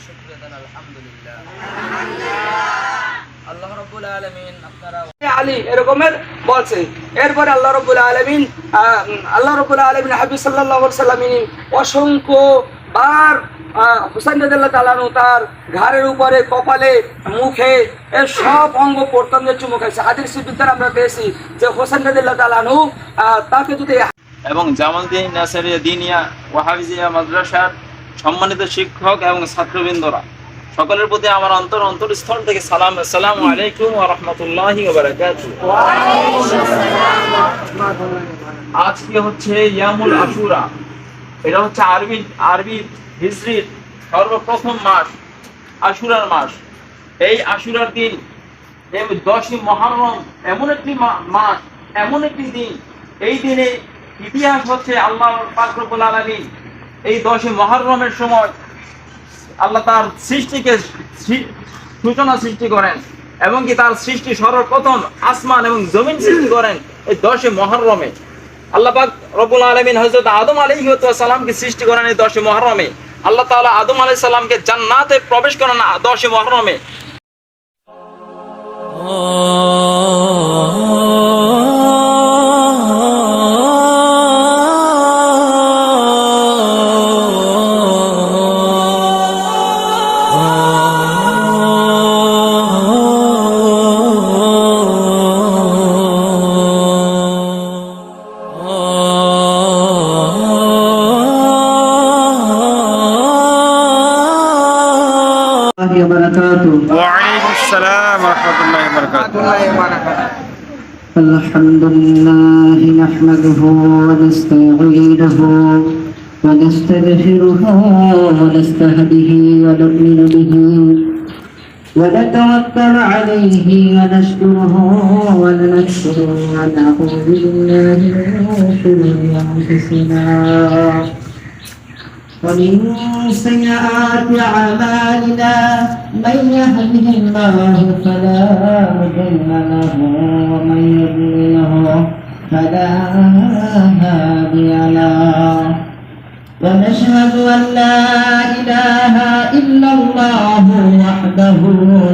করছেন এই জন্য শুক্রিয়া দেন আলহামদুলিল্লাহ। আল্লাহ রব্বুল আলমিন আপনারা আলী এরকমের বলছে। এরপরে আল্লাহ রব্বুল আলমিন আল্লাহ রব্বুল আলমিন হাবিব সাল্লাহ সাল্লামিন অসংখ্য বার হুসাইন রাদিয়াল্লাহু তাআলা তার ঘাড়ের উপরে কপালে মুখে এর সব অঙ্গ প্রত্যঙ্গ চুমু খাইছে। হাদিস বিদ্যার আমরা পেয়েছি যে হোসেন রাদিয়াল্লাহু তাআলা আনহু আহ, তাকে যদি এবং জামালদ্দিন নাসারিয়া দিনিয়া ওয়াহাবিজিয়া মাদ্রাসার সম্মানিত শিক্ষক এবং ছাত্রবৃন্দরা, সকলের প্রতি আমার অন্তর অন্তরস্থল থেকে সালাম, আসসালামু আলাইকুম রাহমাতুল্লাহি আজকে হচ্ছে ইয়ামুল আশুরা। এটা হচ্ছে আরবি আরবি হিজরির সর্বপ্রথম মাস, আশুরার মাস। এই আশুরার দিন দশই মহরম এমন একটি মাস, এমন একটি দিন। এই দিনে ইতিহাস হচ্ছে আল্লাহ পাকরবুল আলমী এই দশই মহরমের সময় আল্লাহ তার সৃষ্টিকে সূচনা সৃষ্টি করেন এবং কি তার সৃষ্টি সর্বপ্রথম আসমান এবং জমিন সৃষ্টি করেন এই দশে মহরমে। আল্লাহ পাক রব্বুল আলমিন হজরত আদম আলী সালামকে সৃষ্টি করেন এই দশে মহরমে। আল্লাহ তাআলা আদম আলাই সাল্লামকে জান্নাতে প্রবেশ করেন দশে মহরমে। نحمده ونستعينه ونستغفره ونستهديه ونؤمن به ونتوكل عليه ونشكره وننشره ونعوذ بالله من شرور انفسنا ومن سيئات أعمالنا من يهده الله فلا مضل له ومن يضلله فلا هادي له ونشهد أن لا إله إلا الله وحده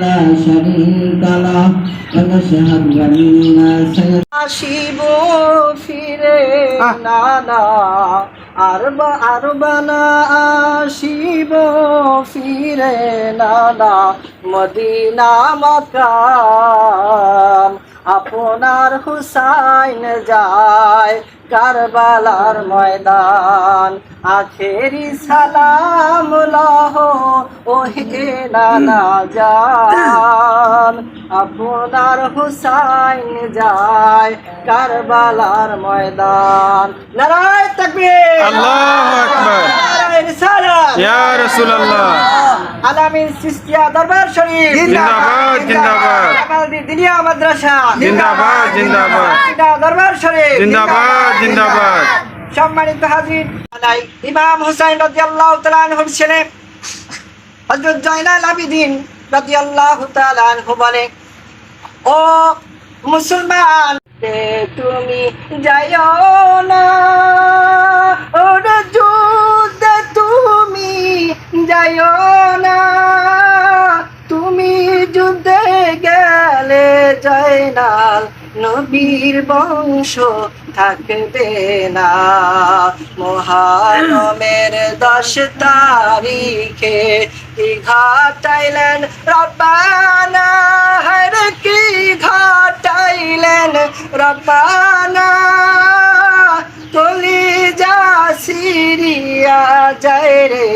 لا شريك له ونشهد أن سيدنا ফিরে নানা আরব আরবানা আসিব ফিরে নানা মদিনা মকাম আপনার হুসাইন যায় কারবালার ময়দান। আখেরি সালাম লহ ওহে নানা যান আপনার হুসাইন যায় কারবালার ময়দান। নারায় তাকবীর। আল্লাহু আকবার। নারায় ইয়া রাসূলুল্লাহ। আলামিন সিস্তিয়া দরবার শরীফ। জিন্দাবাদ, জিন্দাবাদ। আমাদের দিনিয়া মাদ্রাসা। জিন্দাবাদ, জিন্দাবাদ। দরবার শরীফ। জিন্দাবাদ জিন্দাবাদ। সম্মানিত হাজির আলাই ইমাম হুসাইন রাদিয়াল্লাহু তাআলা আনহুর ছেলে। হযরত জয়নাল আবিদিন রাদিয়াল্লাহু তাআলা আনহু বলে ও মুসলমান তুমি যাইও না। ওর যাইও না। তুমি যুদ্ধে গেলে জয়নাল নবীর বংশ থাকবে না। মহারমের দশ তারিখে ঘাটাইলেন রব্বানা হর কি ঘাটাইলেন রব্বানা। কলি যা সিরিয়া যায় রে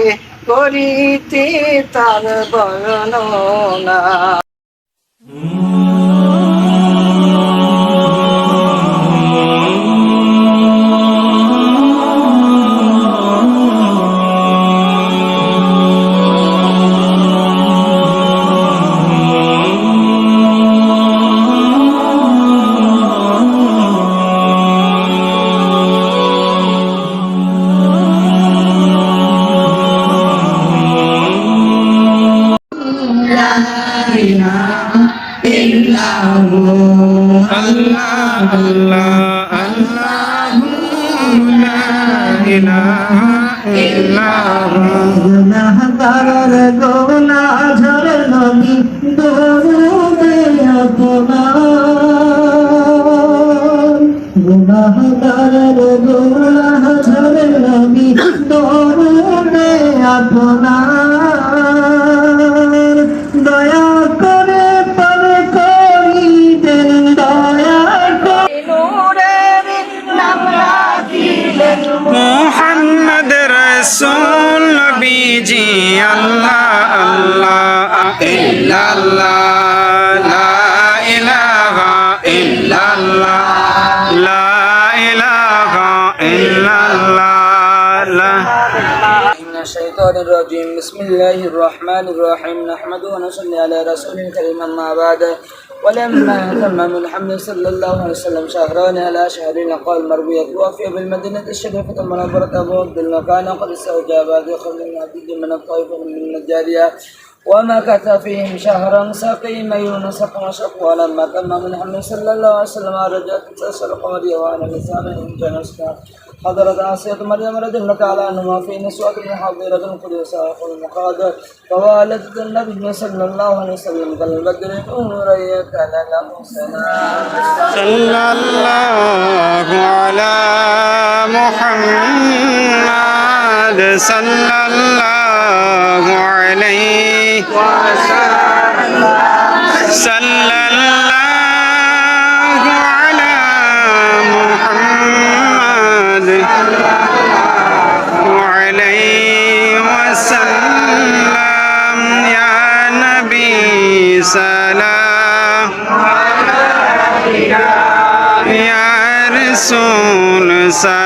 করিতে তার বর্ণনা। الشيطان الرجيم. بسم الله الرحمن الرحيم. نحمد ونصلي على رسول الكريم. ما بعد ولما تم من حمد صلى الله عليه وسلم شهران على شهرين قال مروية توفي بالمدينة الشريفة المنورة أبو عبد المكان قد استوجب هذه خبر عديد من الطائف من النجارية ومكث فيهم شهرا سقيم يونس وشق ولما تم من حمد صلى الله عليه وسلم رجعت تسأل قمرية وعلى لسانه جنسنا حضرت آسية مريم رضي الله تعالى عنهما في نسوة حضيرة القدس آخر المقادر فوالدت النبي صلى الله عليه وسلم كالبدر نورا كان له سلام صلى الله على محمد صلى الله عليه صلى الله على محمد وعليه وسلم. يا نبي سلام. يا رسول سلام.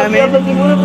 I mean.